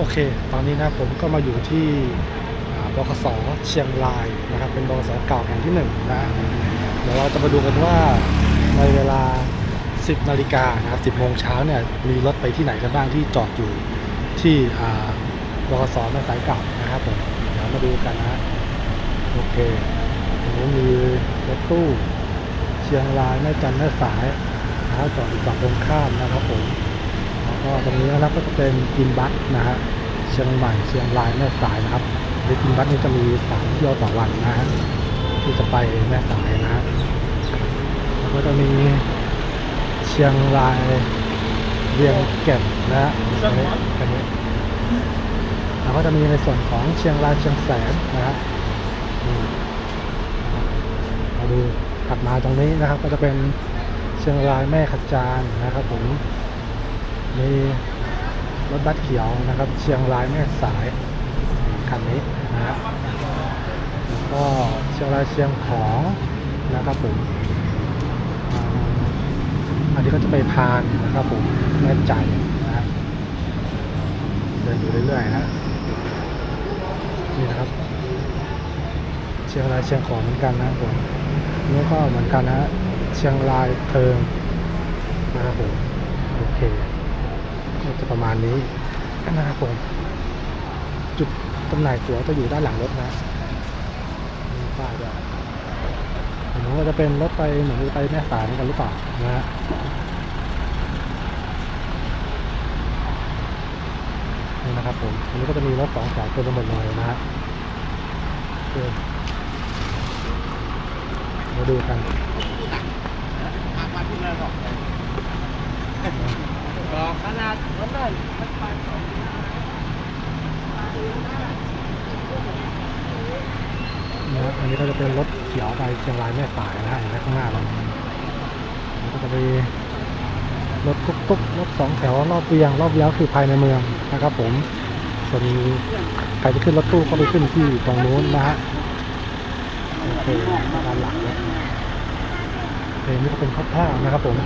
โอเค ตอนนี้นะผมก็มาอยู่ที่บขสเชียงรายนะครับ เป็นบขสเก่าแห่งที่หนึ่งนะเดี๋ยวเราจะมาดูกันว่าในเวลา 10นาฬิกานะครับ10โมงเช้าเนี่ยมีรถไปที่ไหนกันบ้างที่จอดอยู่ที่บขสในสายเก่านะครับผมเดี๋ยวมาดูกันนะโอเคตรงนี้มีรถตู้เชียงรายแม่จันทร์แม่สายนะจอดอยู่ฝั่งตรงข้ามนะครับผม รงนี้นะครับก็จะเป็นกินบัสนะฮะเชียงใหม่เชียงรายแม่สายนะครับในกินบัสนี้จะมีสามเที่ยวต่อวันนะฮะที่จะไปแม่สายนะฮะแล้วก็จะมีเชียงรายเวียงแก่นนะฮะอันนี้อันนี้แล้วก็จะมีในส่วนของเชียงรายเชียงแสนนะฮะมมาดูถัดมาตรงนี้นะครับ ก็จะเป็นเชียงรายแม่ขจานนะครับผม มีรถบัสเขียวนะครับ เชียงรายแม่สายคันนี้นะฮะแล้วก็เชียงรายเชียงของนะครับผมอันนี้ก็จะไปพานนะครับผมแม่ใจนะฮะเดินอยู่เรื่อยๆนะนี่นะครับเชียงรายเชียงของเหมือนกันนะผมนี่ก็เหมือนกันนะเชียงรายเทิงนะครับผมโอเค ประมาณนี้นะครับผมจุดจำหน่ายตั๋วจะอยู่ด้านหลังรถนะมีป้ายด้วยเห็นว่าจะเป็นรถไปเหมือนไปแม่สายกันหรือเปล่านะฮะนี่นะครับผมอันนี้ก็จะมีรถสองสายเต็มไปหมดเลยนะฮะมาดูกันบอกข นะอันนี้ก็จะเป็นรถเขียวไปเชียงรายแม่สายนะฮะเห็นไหมข้างหน้าเราแล้วก็จะมีรถตุ๊กตุ๊กรถสองแถวรอบเวียง รอบเวียงคือภายในเมืองนะครับ ผมส่วนใครจะขึ้นรถตู้ก็ไปขึ้นที่ตรงนู้นนะฮะโอเคด้านหลังรถโอเคนี่ก็เป็นคร่าวๆนะครับผม